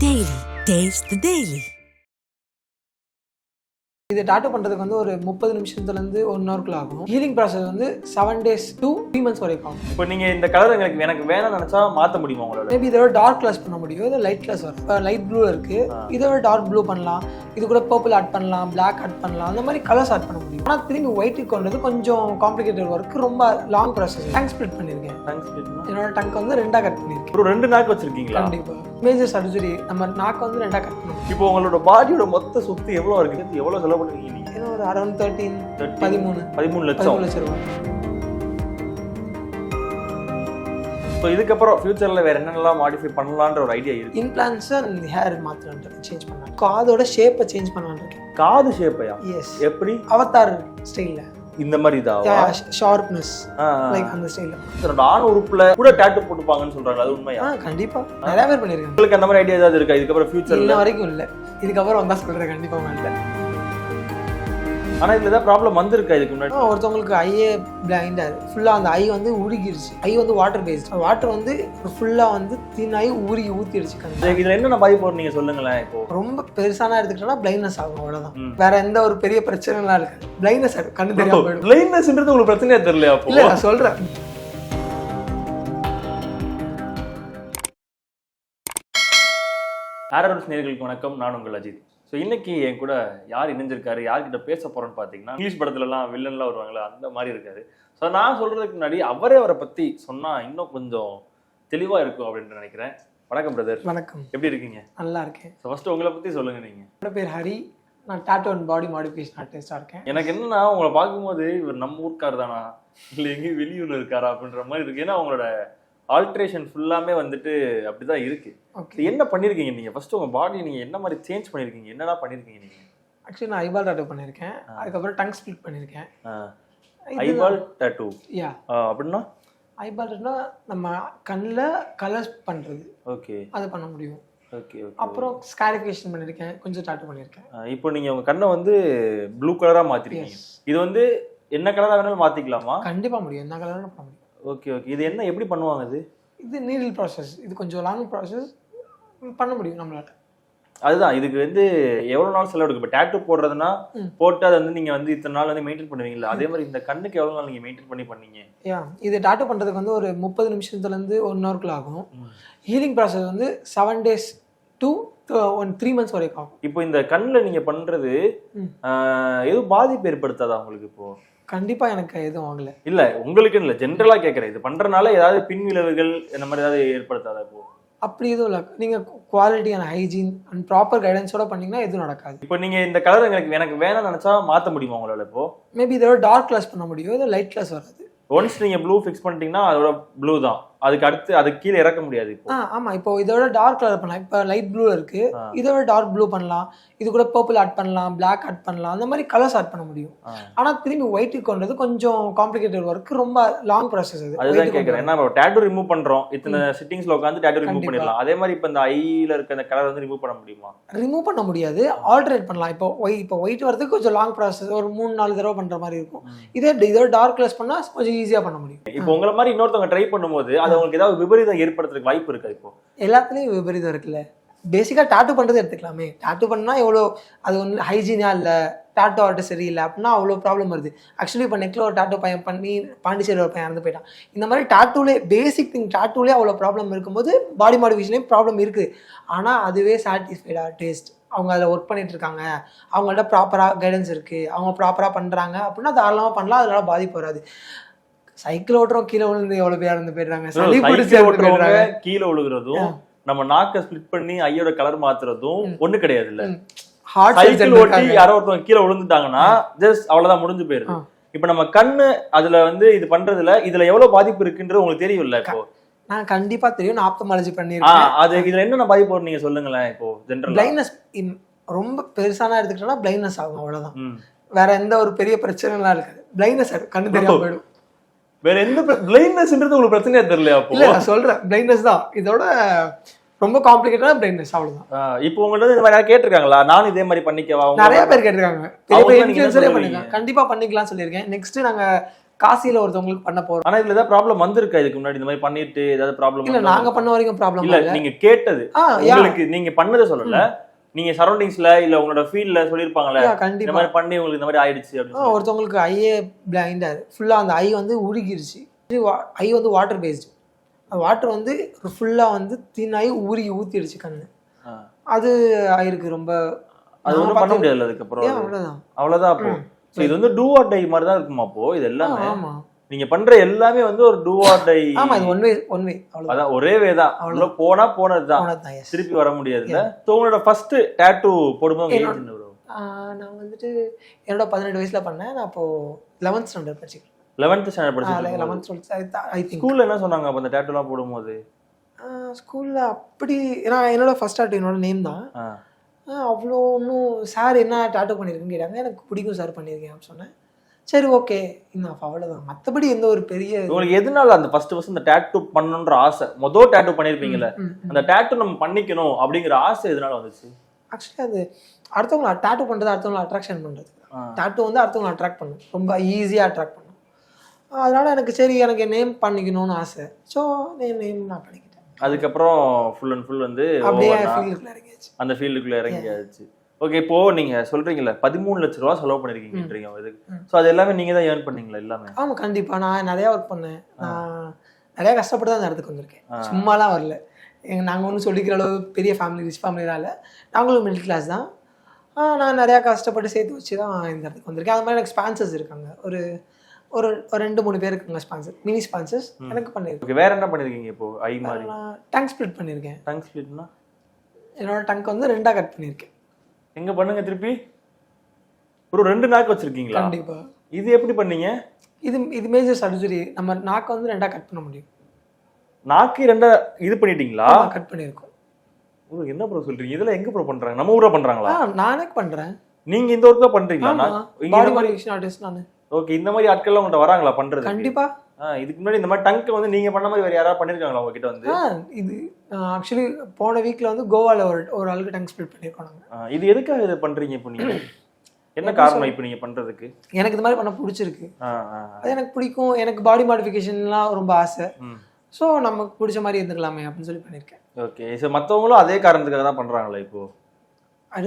Daily. Taste the Daily. இது tattoo பண்ணுறதுக்கு வந்து ஒரு முப்பது நிமிஷத்துலேருந்து ஒன் ஹவர்க்குள்ள ஆகும். ஹீலிங் ப்ராசஸ் வந்து seven days to three months வரைக்கும் ஆகும் இப்போ நீங்க இந்த கலர் எனக்கு எனக்கு வேணும்னு நினைச்சா மாத்த முடியுமா உங்களோட மேபி இதோட டார்க் கிளாஸ் பண்ண முடியும். இது லைட் கிளாஸ் வரும். இப்போ லைட் ப்ளூ இருக்கு. இதோட டார்க் ப்ளூ பண்ணலாம். இது கூட பர்பிள் ஆட் பண்ணலாம் Black ஆட் பண்ணலாம். அந்த மாதிரி கலர்ஸ் ஆட் பண்ண முடியும். ஆனால் திரும்பி ஒயிட்டுக்கு கொண்டது கொஞ்சம் காம்ப்ளிகேட்டட் ஒர்க் ரொம்ப லாங் ப்ராசஸ் டங்க் ஸ்ப்ளிட் பண்ணியிருக்கேன் Thanks, Krishna. என்னோட டங்க் வந்து ரெண்டாக கட் பண்ணியிருக்கேன் ஒரு ரெண்டு நாக்கு வச்சிருக்கீங்களா? கண்டிப்பாக மேஜர் சர்ஜரி நம்ம நாக்கு வந்து ரெண்டாக கட் பண்ணுவோம். இப்போ உங்களோட பாடியோட மொத்த சொத்து எவ்வளவு இருக்கு? எவ்வளவு செலவு பண்ணிருக்கீங்க நீங்க? ஏன்னா ஒரு அரௌண்ட் தேர்ட்டீன் 13, பதிமூணு. பதிமூணு லட்சம். லட்சம் ரூபாய். ஸோ இதுக்கப்புறம் ஃபியூச்சர்ல வேற என்னென்னலாம் மாடிஃபை பண்ணலான்ற ஒரு ஐடியா இருக்கு? இம்ப்ளான்ஸை ஹேர் மாற்றலான்ட்டு சேஞ்ச் பண்ணலாம். காதோட ஷேப்பை சேஞ்ச் இருக்கேன். காது ஷேப்பையா எஸ் எப்படி? அவதார் ஸ்டைலில் இந்த மாதிரி இதாவா ஷார்ப்னஸ். லைக் அந்த ஸ்டைலில் தன்னோட ஆண் உறுப்புல கூட டேட்டு போட்டுப்பாங்கன்னு சொல்றாங்க அது உண்மையா? கண்டிப்பா. நிறைய பேர் பண்ணியிருக்காங்க உங்களுக்கு அந்த மாதிரி ஐடியா ஏதாவது இருக்கா? இதுக்கப்புறம் ஃபியூச்சர்ல இன்ன வரைக்கும் இல்லை. இதுக்கப்புறம் வந்தா சொல்றேன் கண்டிப்பா உங்கள்கிட்ட ஆனா இதுல ஏதாவது ப்ராப்ளம் வந்திருக்கா இதுக்கு முன்னாடி? ஒருத்தவங்களுக்கு ஐயே பிளைண்டா ஃபுல்லா அந்த ஐ வந்து உருகிருச்சு. ஐ வந்து வாட்டர் பேஸ்ட் வாட்டர் வந்து ஃபுல்லா வந்து தின்னாயி உருகி ஊத்திடுச்சு கண்ணு. இதுல- என்னென்ன பாதிப்பு வரும் நீங்க சொல்லுங்களேன் இப்போ. ரொம்ப பெருசானா எடுத்துக்கிட்டோம்னா பிளைண்ட்னஸ் ஆகும் அவ்வளவுதான். ம். வேற எந்த ஒரு பெரிய பிரச்சனைலாம் இருக்காது பிளைண்ட்னஸ் ஆகும் கண்ணு தெரியாம போயிடும். பிளைட்னஸ்ன்றது உங்களுக்கு பிரச்சனையா தெரியல இல்ல நான் சொல்றேன். ஆரோஸ் நேர்களுக்கு வணக்கம். நான் உங்கள் அஜித். ஸோ இன்னைக்கு என் கூட யார் இணைஞ்சிருக்காரு? யார்கிட்ட பேச போறோம்னு பார்த்தீங்கன்னா இங்கிலீஷ் படத்துலலாம் வில்லன்லாம் வருவாங்களே அந்த மாதிரி இருக்காரு. ஸோ நான் சொல்றதுக்கு முன்னாடி அவரே அவரை பத்தி சொன்னா இன்னும் கொஞ்சம் தெளிவா இருக்கும் அப்படின்னு நினைக்கிறேன். வணக்கம் பிரதர் வணக்கம். எப்படி இருக்கீங்க? நல்லா இருக்கேன். ஸோ ஃபர்ஸ்ட் உங்களை பத்தி சொல்லுங்க நீங்க. என்னோட பேர் ஹரி. நான் டாட்டோ அண்ட் பாடி மாடிஃபிகேஷன் ஆர்டிஸ்டாக இருக்கேன். எனக்கு என்னன்னா உங்களை பார்க்கும்போது இவர் நம்ம ஊர்க்கார் தானா இல்லை எங்கேயும் வெளியூர்ல இருக்காரா? அப்படின்ற மாதிரி இருக்கு. ஏன்னா உங்களோட ஆல்ட்ரேஷன் ஃபுல்லாமே வந்துட்டு அப்படிதான் இருக்கு. என்ன பண்ணிருக்கீங்க நீங்க? ஃபர்ஸ்ட் உங்க பாடி நீங்க என்ன மாதிரி சேஞ்ச் பண்ணிருக்கீங்க? என்னடா பண்ணிருக்கீங்க நீங்க? ஆக்சுவலி நான் ஐபால் டாட்டோ பண்ணியிருக்கேன் அதுக்கப்புறம் டங் ஸ்பிளிட் பண்ணியிருக்கேன் ஐபால் டேட்டூ யா அப்படின்னா? ஐபால்னா நம்ம கண்ணில் கலர்ஸ் பண்ணுறது ஓகே அது பண்ண முடியும். ஓகே அப்புறம் ஸ்காரிஃபிகேஷன் பண்ணியிருக்கேன் கொஞ்சம் டாட்டோ பண்ணியிருக்கேன் இப்போ நீங்க உங்க கண்ணை வந்து ப்ளூ கலரா மாத்திருக்கீங்க. இது வந்து என்ன கலரா வேணாலும் மாத்திக்கலாமா? கண்டிப்பாக முடியும். என்ன கலரும் பண்ண முடியும். ஓகே ஓகே இது என்ன எப்படி பண்ணுவாங்க இது? இது நீடில் ப்ராசஸ் இது கொஞ்சம் லாங் ப்ராசஸ் பண்ண முடியும் நம்மளால. அதுதான் இதுக்கு வந்து எவ்வளவு நாள் செலவு எடுக்கும் இப்போ டேட்டூ போடுறதுன்னா ம். போட்டு அதை வந்து நீங்க வந்து இத்தனை நாள் வந்து மெயின்டைன் பண்ணுவீங்களா அதே மாதிரி இந்த கண்ணுக்கு எவ்வளவு நாள் நீங்க மெயின்டைன் பண்ணி பண்ணீங்க? யா இது டாட்டோ பண்ணுறதுக்கு வந்து ஒரு முப்பது நிமிஷத்துலேருந்து ஒன் ஹவர்க்குள்ள ஆகும். ஹீலிங் ப்ராசஸ் வந்து seven days to one three months வரைக்கும் இப்போ இந்த கண்ணுல நீங்க பண்றது ம். ஆஹ், எதுவும் பாதிப்பு ஏற்படுத்தாதா உங்களுக்கு இப்போ? கண்டிப்பாக எனக்கு எதுவும் ஆகலை இல்ல உங்களுக்குன்னு இல்ல ஜென்ரலா கேக்குறேன். இது பண்றதுனால ஏதாவது பின் விளைவுகள் இந்த மாதிரி ஏதாவது ஏற்படுத்தாதா இப்போ? அப்படி எதுவும் இல்லை. நீங்கள் குவாலிட்டியான ஹைஜீன் அண்ட் ப்ராப்பர் கைடன்ஸோட பண்ணீங்கன்னா எதுவும் நடக்காது. இப்போ நீங்க இந்த கலர் எனக்கு எனக்கு வேணும்னு நினைச்சா மாத்த முடியுமா உங்களால இப்போ? மேபி இதோட டார்க் கிளாஸ் பண்ண முடியும்? இது லைட் கிளாஸ் வராது. ஒன்ஸ் நீங்க ப்ளூ ஃபிக்ஸ் பண்ணிட்டீங்கன்னா அதோட ப்ளூ தான். அதுக்கு அடுத்து அதுக்கு கீழே இறக்க முடியாது இப்போ. ஆமா இப்போ இதோட டார்க் கலர் பண்ணலாம். இப்போ லைட் ப்ளூ இருக்கு. இதோட டார்க் ப்ளூ பண்ணலாம். இது கூட பர்பிள் ஆட் பண்ணலாம் Black ஆட் பண்ணலாம். அந்த மாதிரி கலர்ஸ் ஆட் பண்ண முடியும். ஆனா திரும்பி ஒயிட்டுக்கு கொண்டது கொஞ்சம் காம்ப்ளிகேட்டட் ஒர்க் ரொம்ப லாங் ப்ராசஸ் அது. அதுதான் கொண்டு ஏன்னா டேட்டூ ரிமூவ் பண்றோம். இத்தனை சிட்டிங்ஸ்ல உட்காந்து டேட்டூ ரிமூவ். பண்ணிடலாம். அதே மாதிரி இப்போ இந்த ஐல இருக்க அந்த கலர் வந்து ரிமூவ் பண்ண முடியுமா? ரிமூவ் பண்ண முடியாது. ஆல்டரேட் பண்ணலாம். இப்போ ஒய் இப்போ ஒயிட் வரதுக்கு கொஞ்சம் லாங் ப்ராசஸ் ஒரு மூணு நாலு தடவை பண்ற மாதிரி இருக்கும். இதே இதோட டார்க் கிளாஸ் பண்ணா கொஞ்சம் ஈஸியா பண்ண முடியும். இப்போ உங்களை மாதிரி இன்னொருத்தவங்க ட்ரை பண்ணும்போது அது உங்களுக்கு ஏதாவது விபரீதம் ஏற்படுறதுக்கு வாய்ப்பு இருக்கா இப்போ? எல்லாத்துலேயும் விபரீதம் இருக்குல்ல. பேசிக்காக டாட்டு பண்ணுறது எடுத்துக்கலாமே. டாட்டு பண்ணால் எவ்வளோ அது ஒன்று ஹைஜீனா இல்லை டாட்டூ ஆர்டர் சரியில்லை அப்படின்னா அவ்வளோ ப்ராப்ளம் வருது. ஆக்சுவலி இப்போ நெக்கில் ஒரு டாட்டோ பையன் பண்ணி பாண்டிச்சேரி ஒரு பையன் இறந்து போயிட்டான். இந்த மாதிரி டாட்டூலே பேசிக் திங் டாட்டூலே அவ்வளோ ப்ராப்ளம் இருக்கும்போது பாடி மாடிஃபிகேஷன்லேயும் ப்ராப்ளம் இருக்குது ஆனால் அதுவே சாட்டிஸ்ஃபைடாக டேஸ்ட் அவங்க அதில் ஒர்க் பண்ணிட்டு இருக்காங்க. அவங்கள்ட்ட ப்ராப்பராக கைடன்ஸ் இருக்குது அவங்க ப்ராப்பராக பண்ணுறாங்க அப்படின்னா தாராளமாக பண்ணலாம். அதனால பாதிப்பு வராது. சைக்கிள் ஓட்டுறோம் கீழே விழுந்து எவ்வளோ பேர் இறந்து போயிடுறாங்க? சளி பிடிச்சி ஓட்டுறவங்க கீழே விழுகிறதும் நம்ம நாக்கை ஸ்பிளிட் பண்ணி ஐயோட கலர் மாத்துறதும் ஒண்ணு கிடையாது இல்ல ஹார்ட் சைக்கிள் ஓட்டி யாரோ ஒருத்தவங்க கீழே விழுந்துட்டாங்கன்னா ஜஸ்ட் அவ்வளவுதான் முடிஞ்சு போயிருது. இப்ப நம்ம கண்ணு அதுல வந்து இது பண்றதுல இதுல எவ்வளவு பாதிப்பு இருக்குன்றது உங்களுக்கு தெரியும்ல இப்போ? நான் கண்டிப்பா தெரியும். நான் ஆப்தமாலஜி ஆ, பண்ணியிருக்கேன் அது இதுல என்னென்ன பாதிப்பு நீங்க சொல்லுங்களேன் இப்போ ஜென்ரல் பிளைண்ட்னஸ் ரொம்ப பெருசானா எடுத்துக்கிட்டோம்னா பிளைண்ட்னஸ் ஆகும் அவ்வளவுதான். வேற எந்த ஒரு பெரிய பிரச்சனைலாம் இருக்காது. பிளைண்ட்னஸ் கண்ணு தெரியாம போயிடும். வேற எந்த பிளைட்னஸ்ன்றது உங்களுக்கு பிரச்சனையா தெரியலையா அப்போ? இல்ல நான் சொல்றேன். பிளைண்ட்னஸ் தான். இதோட ரொம்ப காம்ப்ளிகேட்டடான பிளைண்ட்னஸ் அவ்வளவுதான். இப்போ உங்கள்ட்ட இந்த மாதிரி கேட்டிருக்காங்களா? நானும் இதே மாதிரி பண்ணிக்கவா? நிறைய பேர் கேட்டிருக்காங்க. நீங்க கண்டிப்பா பண்ணிக்கலாம் சொல்லியிருக்கேன். நெக்ஸ்ட் நாங்க காசியில் ஒருத்தவங்களுக்கு பண்ண போகிறோம் ஆனா இதுல ஏதாவது ப்ராப்ளம் வந்திருக்கா? இதுக்கு முன்னாடி இந்த மாதிரி பண்ணிட்டு ஏதாவது ப்ராப்ளம் இல்லை நாங்கள் பண்ண வரைக்கும் ப்ராப்ளம் இல்ல நீங்க கேட்டது. உங்களுக்கு நீங்க பண்ணதை சொல்லல. நீங்க சரௌண்டிங்ஸ்ல இல்ல உங்களோட ஃபீல்ட்ல சொல்லிருப்பாங்கல்ல இந்த கண்டிப்பாக மாதிரி பண்ணி உங்களுக்கு இந்த மாதிரி ஆயிடுச்சு அப்படின்னு. ஒருத்தவங்களுக்கு ஐயே பிளைண்டாக ஃபுல்லாக அந்த ஐ வந்து உருகிருச்சு. ஐ வந்து வாட்டர் பேஸ்டு வாட்டர் வந்து ஃபுல்லாக வந்து தின்னாகி உருகி ஊற்றிடுச்சு கண்ணு. அது ஆயிருக்கு ரொம்ப அது ஒண்ணும் பண்ண முடியாதுல்ல அதுக்கப்புறம். அவ்வளோதான் அப்போ. இது வந்து டூ ஆர் டை மாதிரி தான் இருக்குமா அப்போ? இது எல்லாமே? ஆமாம் நீங்க பண்ற எல்லாமே வந்து ஒரு டூ ஆர் டை ஆமாம் இது ஒன் வே ஒன் வே அதான் ஒரே வே தான். உள்ள போனா போனதுதான். திருப்பி வர முடியாதுல்ல. So உங்களோட ஃபர்ஸ்ட் டேட்டூ போடும்போது? நான் வந்துட்டு என்னோட பதினெட்டு வயசில் பண்ணேன். நான் அப்போது லெவன்த் ஸ்டாண்டர்ட் படிச்சிருக்கேன் 11th ஸ்டாண்டர்ட் படிச்சிருக்கீங்க லெவன்த் திங்க் ஸ்கூல்ல என்ன சொன்னாங்க அப்ப அந்த டேட்டூலாம் போடும்போது? ஸ்கூலில் அப்படி ஏன்னா என்னோட ஃபர்ஸ்ட் டாட்டோ என்னோட நேம் தான். அவ்வளோ ஒன்றும் சார் என்ன டாட்டோ பண்ணியிருக்குன்னு கேட்டாங்க. எனக்கு பிடிக்கும் சார் பண்ணியிருக்கேன் அப்படின்னு சொன்னேன். சரி ஓகே இன்னும் அவ்வளோதான் மற்றபடி எந்த ஒரு பெரிய உங்களுக்கு எதனால அந்த ஃபர்ஸ்ட் ஃபர்ஸ்ட் இந்த டேட்டூ பண்ணணுன்ற ஆசை? மொதல் டேட்டூ பண்ணிருப்பீங்கல்ல. அந்த டேட்டூ நம்ம பண்ணிக்கணும் அப்படிங்கிற ஆசை எதனால வந்துச்சு? ஆக்சுவலி அது அடுத்தவங்களை டாட்டோ பண்ணுறது அடுத்தவங்களை அட்ராக்ஷன் பண்ணுறது ஆ. டாட்டோ வந்து அடுத்தவங்களை அட்ராக்ட் பண்ணும். ரொம்ப ஈஸியாக அட்ராக்ட் பண்ணும். அதனால் எனக்கு சரி எனக்கு நேம் பண்ணிக்கணும்னு ஆசை. ஸோ என் நேம் நான் பண்ணிக்கிட்டேன். அதுக்கப்புறம் ஃபுல் அண்ட் ஃபுல் வந்து அப்படியே. ஃபீல்டுக்குள்ள இறங்கியாச்சு. அந்த ஃபீல்டுக்குள்ள இறங்கியாச்சு. ஓகே இப்போ நீங்க சொல்றீங்கல்ல பதிமூணு லட்ச ரூபா செலவு பண்ணிருக்கீங்கன்றீங்க. இதுக்கு ஸோ அது எல்லாமே நீங்க தான் ஏர்ன் பண்ணீங்களா எல்லாமே? ஆமாம் கண்டிப்பாக நான் நிறையா ஒர்க் பண்ணேன். நான் நிறையா கஷ்டப்பட்டு தான் அந்த இடத்துக்கு வந்திருக்கேன். சும்மாலாம் வரல. எங்க நாங்கள் ஒன்றும் சொல்லிக்கிற அளவு பெரிய ஃபேமிலி ரிச் ஃபேமிலிலாம் இல்லை. நாங்களும் மிடில் கிளாஸ் தான். நான் நிறையா கஷ்டப்பட்டு சேர்த்து வச்சு தான் இந்த இடத்துக்கு வந்திருக்கேன். அது மாதிரி எனக்கு ஸ்பான்சர்ஸ் இருக்காங்க. ஒரு ஒரு ஒரு ரெண்டு மூணு பேர் இருக்காங்க ஸ்பான்சர் மினி ஸ்பான்சர்ஸ் எனக்கு பண்ணியிருக்கேன் வேற என்ன பண்ணிருக்கீங்க இப்போ? ஐ மாதிரி? டங்க் ஸ்ப்ளிட் பண்ணியிருக்கேன் டங் ஸ்பிளிட்னா என்னோட டங்க் வந்து ரெண்டாக கட் பண்ணியிருக்கேன் எங்க பண்ணுங்க திருப்பி? ஒரு ரெண்டு நாக்கு வச்சிருக்கீங்களா? கண்டிப்பாக இது எப்படி பண்ணீங்க? இது இது மேஜர் சர்ஜரி நம்ம நாக்கை வந்து ரெண்டாக கட் பண்ண முடியும். நாக்கு ரெண்டா இது பண்ணிட்டீங்களா? கட் பண்ணியிருக்கோம். ப்ரோ என்ன ப்ரோ சொல்றீங்க? இதெல்லாம் எங்க ப்ரோ பண்றாங்க? நம்ம ஊர்ல பண்றாங்களா? நானே பண்ணுறேன் நீங்க இந்த ஒர்க் தான் பண்றீங்களா? பாடி மாடிஃபிகேஷன் ஆர்டிஸ்ட் நான். ஓகே இந்த மாதிரி ஆட்கள்லாம் உங்கள்ட்ட வராங்களா பண்றது கண்டிப்பாக இதுக்கு முன்னாடி இந்த மாதிரி டங்க் வந்து நீங்க பண்ண மாதிரி வேற யாராவது பண்ணிருக்காங்களா உங்ககிட்ட வந்து? இது ஆக்சுவலி போன வீக்ல வந்து கோவால ஒரு ஒரு ஆளுக்கு டங் ஸ்பிளிட் பண்ணியிருக்கோம் இது எதுக்காக இதை பண்றீங்க இப்போ நீங்க? என்ன காரணம் இப்போ நீங்க பண்றதுக்கு? எனக்கு இது மாதிரி பண்ண பிடிச்சிருக்கு. அது எனக்கு பிடிக்கும் எனக்கு பாடி மாடிஃபிகேஷன்லாம் ரொம்ப ஆசை. ஸோ நமக்கு பிடிச்ச மாதிரி இருந்துக்கலாமே அப்படின்னு சொல்லி பண்ணியிருக்கேன் ஓகே சரி மத்தவங்களும் அதே காரணத்துக்காக தான் பண்றாங்களா இப்போ?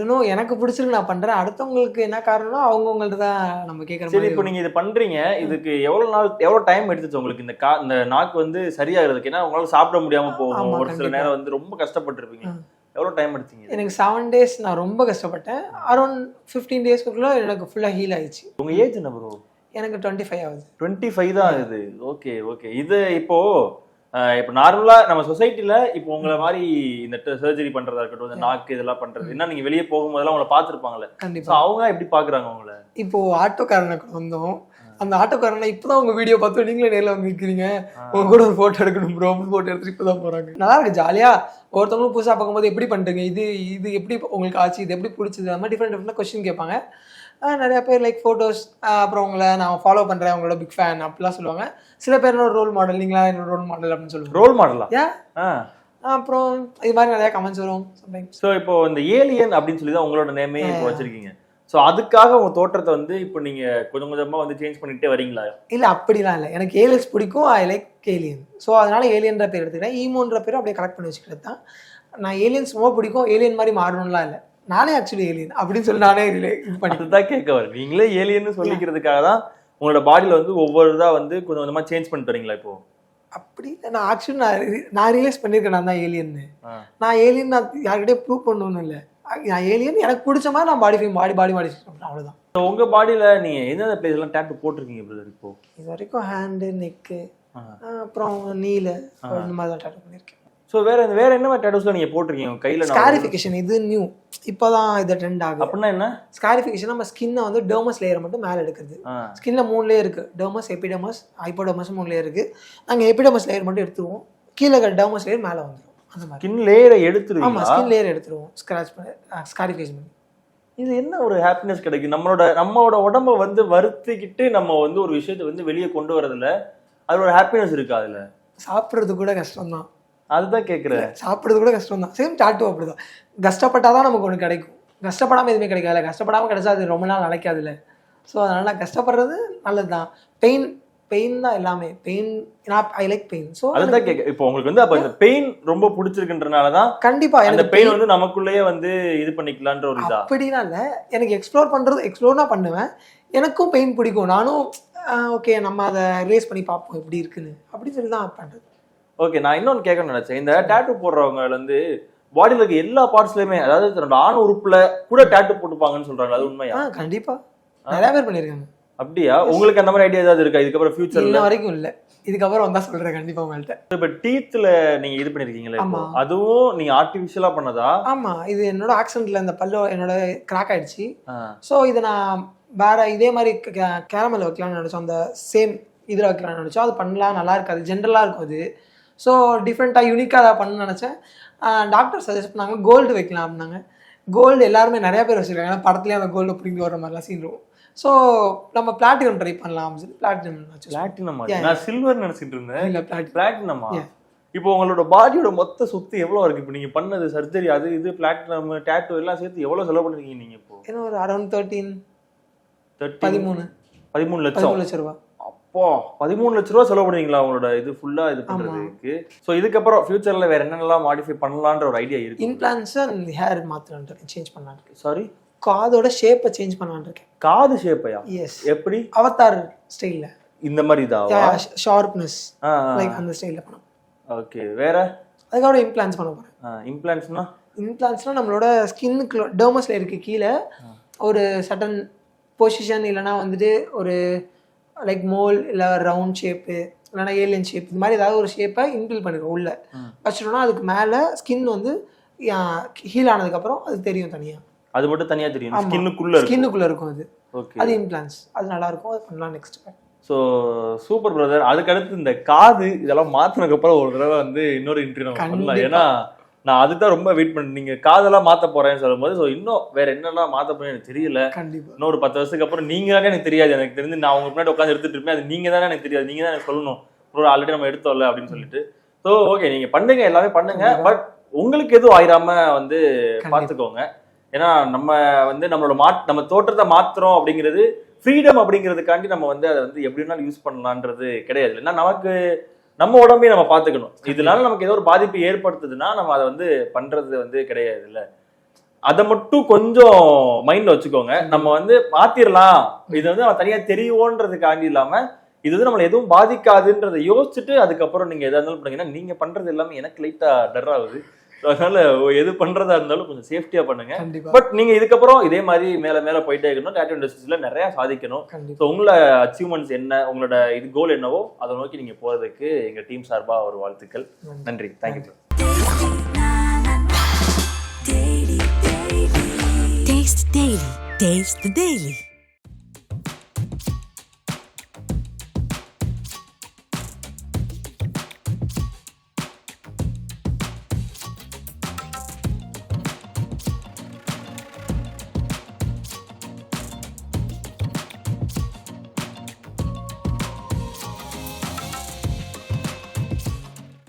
நோ எனக்கு பிடிச்சிருக்கு நான் பண்றேன். அடுத்தவங்களுக்கு என்ன காரணம்னா அவங்கவுங்கள்ட்ட தான் நம்ம கேட்குற சரி இப்போ நீங்க இதை பண்றீங்க இதுக்கு எவ்வளவு நாள் எவ்வளவு டைம் எடுத்துச்சு உங்களுக்கு? இந்த கா இந்த நாக்கு வந்து சரியாகிறதுக்கு ஏன்னா உங்களால சாப்பிட முடியாம போகும். ஒரு சில. நேரம் வந்து ரொம்ப கஷ்டப்பட்டிருப்பீங்க. ம். எவ்வளவு டைம் எடுத்தீங்க எனக்கு செவன் டேஸ் நான் ரொம்ப கஷ்டப்பட்டேன். அரௌண்ட் ஃபிஃப்டீன் டேஸ்க்குள்ள எனக்கு ஃபுல்லாக ஹீல் ஆயிடுச்சு. உங்க ஏஜ் என்ன ப்ரோ எனக்கு டுவெண்ட்டி ஃபைவ் ஆகுது. டுவெண்ட்டி ஃபைவ் தான் இது. ஓகே ஓகே இது இப்போ அஹ், இப்போ நார்மலா நம்ம சொசைட்டில இப்போ உங்களை மாதிரி இந்த சர்ஜரி பண்றதா இருக்கட்டும் இந்த நாக்கு இதெல்லாம் பண்றது என்ன நீங்க வெளியே போகும்போதெல்லாம் உங்களை பார்த்துருப்பாங்கல்ல? ஸோ கண்டிப்பா அவங்க எப்படி பாக்குறாங்க உங்களை? இப்போ ஆட்டோக்காரனுக்கு வந்தோம். அந்த ஆட்டோக்காரனை இப்பதான் உங்க வீடியோ பார்த்து நீங்களே நேர்ல வந்து நிக்கிறீங்க. உங்க கூட ஒரு போட்டோ எடுக்கணும் ப்ரோ போட்டோ எடுத்துட்டு இப்பதான் போறாங்க. நல்லா இருக்கு ஜாலியா ஒருத்தவங்களும் புதுசா பார்க்கும்போது எப்படி பண்றீங்க? இது இது எப்படி உங்களுக்கு ஆச்சு? இது எப்படி பிடிச்சது? அந்த மாதிரி டிஃப்ரெண்ட் டிஃப்ரெண்ட் கொஸ்டின் கேட்பாங்க. நிறைய பேர் லைக் ஃபோட்டோஸ் அப்புறம் உங்களை நான் ஃபாலோ பண்றேன் உங்களோட பிக் ஃபேன் அப்படிலாம் சொல்லுவாங்க. சில பேர் என்னோட ரோல் மாடல் நீங்களா என்னோட ரோல் மாடல் அப்படின்னு சொல்லுவாங்க. ரோல் மாடலா ஏன் அப்புறம் இது மாதிரி நிறைய கமெண்ட்ஸ் வரும் சம்டைம்ஸ் ஸோ இப்போ இந்த ஏலியன் அப்படின்னு சொல்லி தான் உங்களோட நேமே இப்போ வச்சிருக்கீங்க. ஸோ அதுக்காக உங்க தோற்றத்தை வந்து இப்போ நீங்க கொஞ்சம் கொஞ்சமா வந்து சேஞ்ச் பண்ணிட்டே வரீங்களா? இல்ல அப்படிலாம் இல்லை. எனக்கு ஏலியன்ஸ் பிடிக்கும் ஐ லைக் ஏலியன் ஸோ அதனால ஏலியன்ற பேர் எடுத்துக்கிறேன் ஈமோன்ற பேரும் அப்படியே கலெக்ட் பண்ணி வச்சுக்கிறது தான் நான் ஏலியன்ஸ் ரொம்ப பிடிக்கும் ஏலியன் மாதிரி மாறணும்லாம் இல்லை. நானே ஆக்சுவலி ஏலியன் அப்படின்னு சொல்லி நானே relate இது கேட்க வரேன் நீங்களே ஏலியன்னு சொல்லிக்கிறதுக்காக தான் உங்களோட பாடியில வந்து ஒவ்வொரு இதா வந்து கொஞ்சம் கொஞ்சமா சேஞ்ச் பண்ணிட்டு வரீங்களா இப்போ? அப்படி நான் ஆக்சுவலி நான் நான் ரியலைஸ் பண்ணியிருக்கேன் நான் தான் ஏலியன்னு. நான் ஏலியன் நான் யார்கிட்டயே ப்ரூவ் பண்ணணும் இல்லை. நான் ஏலியன் எனக்கு பிடிச்ச மாதிரி நான் பாடி பாடி பாடி பாடி அவ்வளோதான் So, உங்க பாடியில நீங்க எந்தெந்த பிளேஸ் எல்லாம் டேட்டு போட்டிருக்கீங்க பிரதர் இப்போ? இது வரைக்கும் ஹேண்டு நெக்கு. அப்புறம் நீல இந்த மாதிரி தான் டாட்டோ பண்ணியிருக்கேன் ஸோ வேற வேற என்ன மாதிரி டேட்டூஸ்ல நீங்க போட்டிருக்கீங்க? கையில ஸ்காரிஃபிகேஷன் இது நியூ இப்போதான் இது ட்ரெண்ட் ஆகுது. அப்படின்னா என்ன? ஸ்காரிஃபிகேஷன் நம்ம ஸ்கின்னை வந்து டெர்மஸ் லேயரை மட்டும் மேலே எடுக்கிறது. ஸ்கின்ல மூணு லேயர் இருக்கு. டெர்மஸ் எபிடமஸ் ஹைப்போடமஸ் மூணு லேயர் இருக்கு. நாங்கள் எபிடமஸ் லேயர் மட்டும் எடுத்துருவோம். கீழே இருக்கிற டெர்மஸ் லேயர் மேலே வந்துடும் அந்த மாதிரி. ஸ்கின் லேயரை ஆமாம் எடுத்துருவீங்களா ஸ்கின் லேயர் எடுத்துருவோம். ஸ்க்ராச் பண்ணி ஸ்காரிஃபிகேஷன் பண்ணி. இது என்ன ஒரு ஹாப்பினஸ் கிடைக்கும்? நம்மளோட நம்மளோட உடம்ப வந்து வருத்திக்கிட்டு நம்ம வந்து ஒரு விஷயத்தை வந்து வெளியே கொண்டு வரதுல அது ஒரு ஹாப்பினஸ் இருக்கு அதுல? சாப்பிட்றது கூட கஷ்டம் தான் அதுதான் கேக்குறேன். சாப்பிட்றது கூட கஷ்டம் தான் சேம் டாட்டூ அப்படிதான். கஷ்டப்பட்டால் தான் நமக்கு ஒன்று கிடைக்கும். கஷ்டப்படாமல் எதுவுமே கிடைக்காதுல்ல. கஷ்டப்படாமல் கிடைச்சா அது ரொம்ப நாள் நிலைக்காதுல்ல. ஸோ அதனால் நான் கஷ்டப்படுறது நல்லது தான் பெயின் பெயின் தான் எல்லாமே. பெயின் நான் ஐ லைக் பெயின் ஸோ அதுதான் கேட்க இப்போ உங்களுக்கு வந்து அப்ப இந்த பெயின் ரொம்ப பிடிச்சிருக்குன்றனால தான் கண்டிப்பா அந்த பெயின் வந்து நமக்குள்ளேயே வந்து இது பண்ணிக்கலான்ற ஒரு இதா? அப்படிலாம் இல்லை. எனக்கு எக்ஸ்ப்ளோர் பண்ணுறது எக்ஸ்ப்ளோர் தான் பண்ணுவேன். எனக்கும் பெயின் பிடிக்கும். நானும் ஓகே நம்ம அதை ரிலேஸ் பண்ணி பார்ப்போம் எப்படி இருக்குன்னு. அப்படின்னு சொல்லி தான் பண்ணுறது ஓகே நான் இன்னொன்னு கேட்கணும்னு நினைச்சேன். இந்த டேட்டு போடுறவங்க வந்து பாடியில இருக்க எல்லா பார்ட்ஸ்லயுமே அதாவது தன்னோட ஆண் உறுப்புல கூட டேட்டு போட்டுப்பாங்கன்னு சொல்றாங்க அது உண்மையா? கண்டிப்பா. நிறைய பேர் பண்ணியிருக்காங்க. அப்படியா? உங்களுக்கு அந்த மாதிரி ஐடியா ஏதாவது இருக்கா? இதுக்கப்புறம் ஃபியூச்சர்ல இன்ன வரைக்கும் இல்லை. இதுக்கப்புறம் வந்தா சொல்றேன் கண்டிப்பா உங்கள்கிட்ட இப்ப டீத்ல நீங்க இது பண்ணிருக்கீங்களா. அதுவும் நீங்க ஆர்டிபிஷியலா பண்ணதா? ஆமா. இது என்னோட ஆக்சிடென்ட்ல இந்த பல்லு என்னோட கிராக் ஆயிடுச்சு. ஸோ இதை நான் வேற இதே மாதிரி கேரமல் வைக்கலாம்னு நினச்சோம். அந்த சேம் இதில் வைக்கலாம்னு நினச்சோம். அது பண்ணலாம் நல்லா இருக்காது. ஜென்ரலாக இருக்கும் அது. ஸோ டிஃப்ரெண்ட்டாக யூனிக்காக அதை பண்ணணும்னு நினச்சேன். டாக்டர் சஜஸ்ட் பண்ணாங்க கோல்டு வைக்கலாம் அப்படின்னாங்க கோல்டு எல்லாருமே நிறைய பேர் வச்சுருக்காங்க. ஏன்னா படத்துலேயே அந்த கோல்டு பிடிங்கி வர மாதிரிலாம் சீன் இருக்கும். ஸோ நம்ம பிளாட்டினம் ட்ரை பண்ணலாம் பிளாட்டினம் பிளாட்டினம். நான் சில்வர் நினைச்சிட்டு இருந்தேன். இல்லை பிளாட்டினம். இப்போ உங்களோட பாடியோட மொத்த சொத்து எவ்வளவு இருக்கு? இப்போ நீங்க பண்ணது சர்ஜரி அது இது பிளாட்டினம் டேட்டு எல்லாம் சேர்த்து எவ்வளவு செலவு பண்ணிருக்கீங்க நீங்க இப்போ? ஏன்னா ஒரு அரௌண்ட் தேர்ட்டீன் 13 பதிமூணு. பதிமூணு லட்சம். பதிமூணு லட்ச அப்போ பதிமூணு லட்ச ரூபா செலவு பண்ணுவீங்களா உங்களோட இது ஃபுல்லா இது பண்றதுக்கு? சோ இதுக்கப்புறம் ஃபியூச்சர்ல வேற என்னென்னலாம் மாடிஃபை பண்ணலான்ற ஒரு ஐடியா இருக்கு இம்ப்ளான்ஸை ஹேர் மாற்றலான்ட்டு சேஞ்ச் இருக்கேன். சாரி காதோட ஷேப்பை சேஞ்ச் பண்ணலான்னு இருக்கேன். காது ஷேப்பையா எஸ் எப்படி? அவதார் ஸ்டைலில் இந்த மாதிரி இதாவா ஷார்ப்னஸ் லைக் அந்த ஸ்டைலில் பண்ணோம் ஓகே வேற? அதுக்கப்புறம் இம்ப்ளான்ஸ் பண்ண போகிறேன் இம்ப்ளான்ஸ்னா இம்ப்ளான்ஸ்னால் நம்மளோட ஸ்கின்னுக்கு டெர்மஸில் இருக்க. கீழே ஒரு சட்டன் பொசிஷன் இல்லைனா வந்துட்டு ஒரு லைக் மோல் இல்லை ரவுண்ட் ஷேப்பு இல்லைனா ஏலியன் ஷேப் இது மாதிரி ஏதாவது ஒரு ஷேப்பை இன்பில் பண்ணிடுவோம் உள்ள. வச்சிட்டோம்னா அதுக்கு மேலே ஸ்கின் வந்து ஹீல் ஆனதுக்கப்புறம் அது தெரியும் தனியாக அது மட்டும் தனியா தெரியும். ஸ்கின்னுக்குள்ள ஸ்கின்னுக்குள்ளே இருக்கும். அது. ஓகே அது இம்ப்ளான்ஸ் அது நல்லா இருக்கும் அது பண்ணலாம் நெக்ஸ்ட் ஸோ சூப்பர் பிரதர் அதுக்கடுத்து இந்த காது இதெல்லாம் மாத்தினதுக்கு அப்புறம் ஒரு தடவை வந்து இன்னொரு இன்டர்வியூ நம்ம பண்ணலாம். ஏன்னா நான் அதுதான் ரொம்ப வெயிட் பண்ணேன். நீங்க காதெல்லாம் மாத்த போறேன்னு சொல்லும்போது ஸோ இன்னும் வேற என்னெல்லாம் மாத்த போறேன்னு எனக்கு தெரியல. கண்டிப்பாக இன்னொரு பத்து வருஷத்துக்கு அப்புறம் நீங்க தானே எனக்கு தெரியாது. எனக்கு தெரிஞ்சு நான் உங்க முன்னாடி உட்காந்து எடுத்துட்டு இருப்பேன். அது நீங்க தானே எனக்கு தெரியாது. நீங்க தான் எனக்கு சொல்லணும். ப்ரோ ஆல்ரெடி நம்ம எடுத்தோம்ல அப்படின்னு சொல்லிட்டு. ஸோ ஓகே நீங்க பண்ணுங்க எல்லாமே பண்ணுங்க. பட் உங்களுக்கு எதுவும் ஆயிராம வந்து. பாத்துக்கோங்க. ஏன்னா நம்ம வந்து நம்மளோட மாட் நம்ம தோற்றத்தை மாத்துறோம் அப்படிங்கிறது ஃப்ரீடம் அப்படிங்கிறதுக்காண்டி நம்ம வந்து அதை வந்து எப்படி வேணாலும் யூஸ் பண்ணலான்றது கிடையாது. ஏன்னா நமக்கு நம்ம உடம்பையும் நம்ம பாத்துக்கணும் இதனால நமக்கு ஏதோ ஒரு பாதிப்பு ஏற்படுத்துதுன்னா நம்ம அதை வந்து பண்றது வந்து கிடையாது இல்ல அதை மட்டும் கொஞ்சம் மைண்ட்ல வச்சுக்கோங்க. நம்ம வந்து மாத்திரலாம். இது வந்து நம்ம தனியா தெரியுவோன்றதுக்காண்டி இல்லாம இது வந்து நம்மளை எதுவும் பாதிக்காதுன்றதை யோசிச்சுட்டு அதுக்கப்புறம் நீங்க எதா இருந்தாலும் பண்ணீங்கன்னா நீங்க பண்றது எல்லாமே எனக்கு லைட்டா டர் ஆகுது. அதனால எது பண்றதா இருந்தாலும் கொஞ்சம் சேஃப்டியா பண்ணுங்க. பட் நீங்க இதுக்கப்புறம் இதே மாதிரி மேல மேல போயிட்டே இருக்கணும். டேட்டோ இண்டஸ்ட்ரீஸ்ல நிறைய சாதிக்கணும். ஸோ உங்களோட அச்சீவ்மெண்ட்ஸ் என்ன? உங்களோட இது கோல் என்னவோ அதை நோக்கி நீங்க போறதுக்கு எங்க டீம் சார்பா ஒரு வாழ்த்துக்கள். நன்றி. Thank you. Taste the Daily.